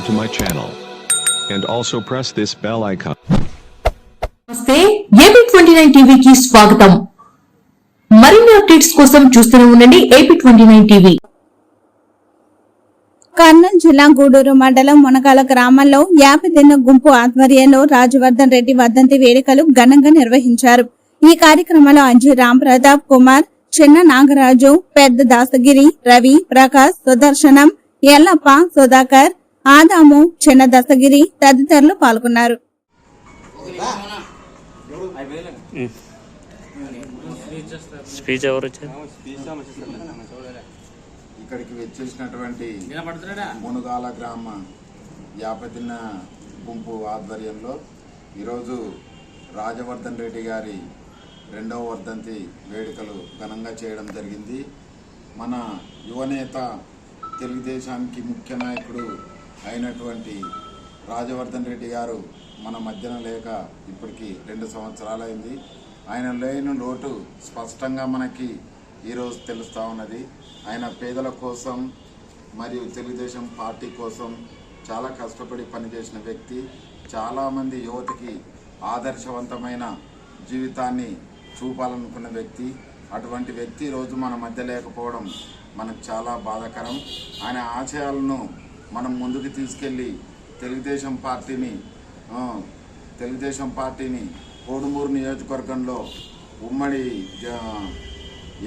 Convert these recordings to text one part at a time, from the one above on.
channel. And also press this bell icon. నమస్తే AP twenty nine టీవీకి స్వాగతం మరిన్ని అప్డేట్స్ కోసం చూస్తూనే ఉండండి AP twenty nine TV Kurnool జిల్లా గూడూరు మండలం మునగాల గ్రామంలో యాభై దిన గుంపు ఆధ్వర్యంలో రాజవర్ధన్ రెడ్డి వర్ధంతి వేడుకలు ఘనంగా నిర్వహించారు ఈ కార్యక్రమంలో అంజీ రామ్ ప్రతాప్ కుమార్ చిన్న నాగరాజు పెద్ద దాసగిరి రవి ప్రకాష్ సుదర్శనం ఎల్లప్ప సుధాకర్ ఆదాము చిన్న దశగిరి తదితరులు పాల్గొన్నారు. స్పీచ్ ఎవరు వచ్చారు ఇక్కడికి వచ్చేసినటువంటి మునుగాల గ్రామ యాపతిన్న గుంపు ఆధ్వర్యంలో ఈరోజు రాజవర్ధన్ రెడ్డి గారి రెండవ వర్ధంతి వేడుకలు ఘనంగా చేయడం జరిగింది. మన యువనేత తెలుగుదేశానికి ముఖ్య నాయకుడు అయినటువంటి రాజవర్ధన్ రెడ్డి గారు మన మధ్యన లేక ఇప్పటికి రెండు సంవత్సరాలైంది. ఆయన లేని లోటు స్పష్టంగా మనకి ఈరోజు తెలుస్తూ ఉన్నది. ఆయన పేదల కోసం మరియు తెలుగుదేశం పార్టీ కోసం చాలా కష్టపడి పనిచేసిన వ్యక్తి. చాలామంది యువతకి ఆదర్శవంతమైన జీవితాన్ని చూపాలనుకున్న వ్యక్తి. అటువంటి వ్యక్తి ఈరోజు మన మధ్య లేకపోవడం మనకు చాలా బాధాకరం. ఆయన ఆశయాలను మనం ముందుకు తీసుకెళ్ళి తెలుగుదేశం పార్టీని తెలుగుదేశం పార్టీని కోడుమూరు నియోజకవర్గంలో ఉమ్మడి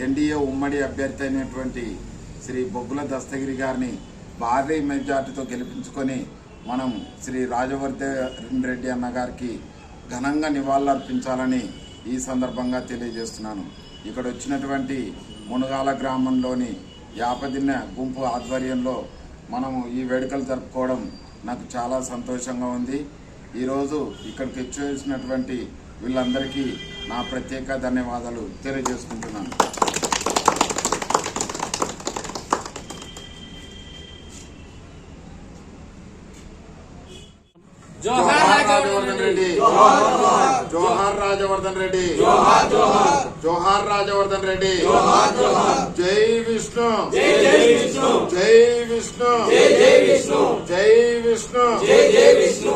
ఎన్డీఏ ఉమ్మడి అభ్యర్థి అయినటువంటి శ్రీ బొగ్గుల దస్తగిరి గారిని భారీ మెజార్టీతో గెలిపించుకొని మనం శ్రీ రాజవర్ధన్ రెడ్డి అన్న గారికి ఘనంగా నివాళులర్పించాలని ఈ సందర్భంగా తెలియజేస్తున్నాను. ఇక్కడ వచ్చినటువంటి మునగాల గ్రామంలోని యాపదిన్న గుంపు ఆధ్వర్యంలో మనము ఈ వేడుకలు జరుపుకోవడం నాకు చాలా సంతోషంగా ఉంది. ఈరోజు ఇక్కడికి వచ్చేసినటువంటి వీళ్ళందరికీ నా ప్రత్యేక ధన్యవాదాలు తెలియజేసుకుంటున్నాను. జోహార్ రాజవర్ధన్ రెడ్డి జోహార్ రాజవర్ధన్ రెడ్డి జోహార్ రాజవర్ధన్ రెడ్డి జై విష్ణు జై విష్ణు జై విష్ణు జై విష్ణు